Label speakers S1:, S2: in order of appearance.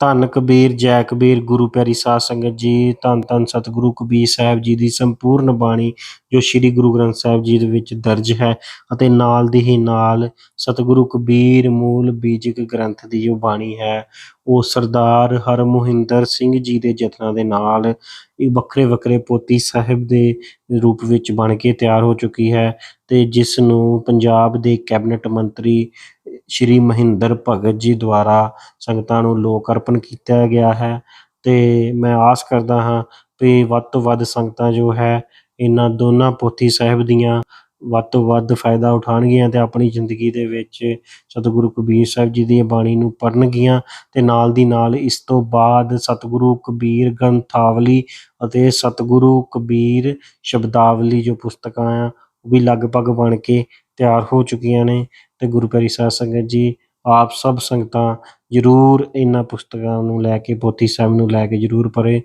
S1: ਧੰਨ ਕਬੀਰ, ਜੈ ਕਬੀਰ, ਗੁਰੂ ਪਿਆਰੀ ਸਾਧ ਸੰਗਤ ਜੀ, ਧੰਨ ਧੰਨ ਸਤਿਗੁਰੂ ਕਬੀਰ ਸਾਹਿਬ ਜੀ ਦੀ ਸੰਪੂਰਨ ਬਾਣੀ, ਜੋ ਸ੍ਰੀ ਗੁਰੂ ਗ੍ਰੰਥ ਸਾਹਿਬ ਜੀ ਦੇ ਵਿੱਚ ਦਰਜ ਹੈ ਅਤੇ ਨਾਲ ਦੀ ਹੀ ਨਾਲ ਸਤਿਗੁਰੂ ਕਬੀਰ ਮੂਲ ਬੀਜਕ ਗ੍ਰੰਥ ਦੀ ਜੋ ਬਾਣੀ ਹੈ, ਉਹ ਸਰਦਾਰ ਹਰਮੋਹਿੰਦਰ ਸਿੰਘ ਜੀ ਦੇ ਯਤਨਾਂ ਦੇ ਨਾਲ ਇਹ ਵੱਖਰੇ ਵੱਖਰੇ ਪੋਤੀ ਸਾਹਿਬ ਦੇ ਰੂਪ ਵਿੱਚ ਬਣ ਕੇ ਤਿਆਰ ਹੋ ਚੁੱਕੀ ਹੈ ਤੇ ਜਿਸ ਨੂੰ ਪੰਜਾਬ ਦੇ ਕੈਬਨਿਟ ਮੰਤਰੀ ਸ਼੍ਰੀ ਮਹਿੰਦਰ ਭਗਤ ਜੀ ਦੁਆਰਾ ਸੰਗਤਾਂ ਨੂੰ ਲੋਕ ਅਰਪਣ ਕੀਤਾ ਗਿਆ ਹੈ ਤੇ ਮੈਂ ਆਸ ਕਰਦਾ ਹਾਂ ਵੀ ਵੱਧ ਤੋਂ ਵੱਧ ਸੰਗਤਾਂ ਜੋ ਹੈ ਇਹਨਾਂ ਦੋਨਾਂ ਪੋਥੀ ਸਾਹਿਬ ਦੀਆਂ ਵੱਧ ਤੋਂ ਵੱਧ ਫਾਇਦਾ ਉਠਾਉਣਗੀਆਂ ਤੇ ਆਪਣੀ ਜ਼ਿੰਦਗੀ ਦੇ ਵਿੱਚ ਸਤਿਗੁਰੂ ਕਬੀਰ ਸਾਹਿਬ ਜੀ ਦੀ ਬਾਣੀ ਨੂੰ ਪੜ੍ਹਨਗੀਆਂ ਤੇ ਨਾਲ ਦੀ ਨਾਲ ਇਸ ਤੋਂ ਬਾਅਦ ਸਤਿਗੁਰੂ ਕਬੀਰ ਗ੍ਰੰਥਾਵਲੀ ਅਤੇ ਸਤਿਗੁਰੂ ਕਬੀਰ ਸ਼ਬਦਾਵਲੀ ਜੋ ਪੁਸਤਕਾਂ ਆ ਉਹ ਵੀ ਲਗਭਗ ਬਣ ਕੇ ਤਿਆਰ ਹੋ ਚੁੱਕੀਆਂ ਨੇ। ਤੇ ਗੁਰੂ ਪਿਆਰੀ ਸਾਧ ਸੰਗਤ ਜੀ, ਆਪ ਸਭ ਸੰਗਤਾਂ ਜਰੂਰ ਇਹਨਾਂ ਪੁਸਤਕਾਂ ਨੂੰ ਲੈ ਕੇ, ਪੋਥੀ ਸਾਹਿਬ ਨੂੰ ਲੈ ਕੇ ਜਰੂਰ ਪੜ੍ਹੇ।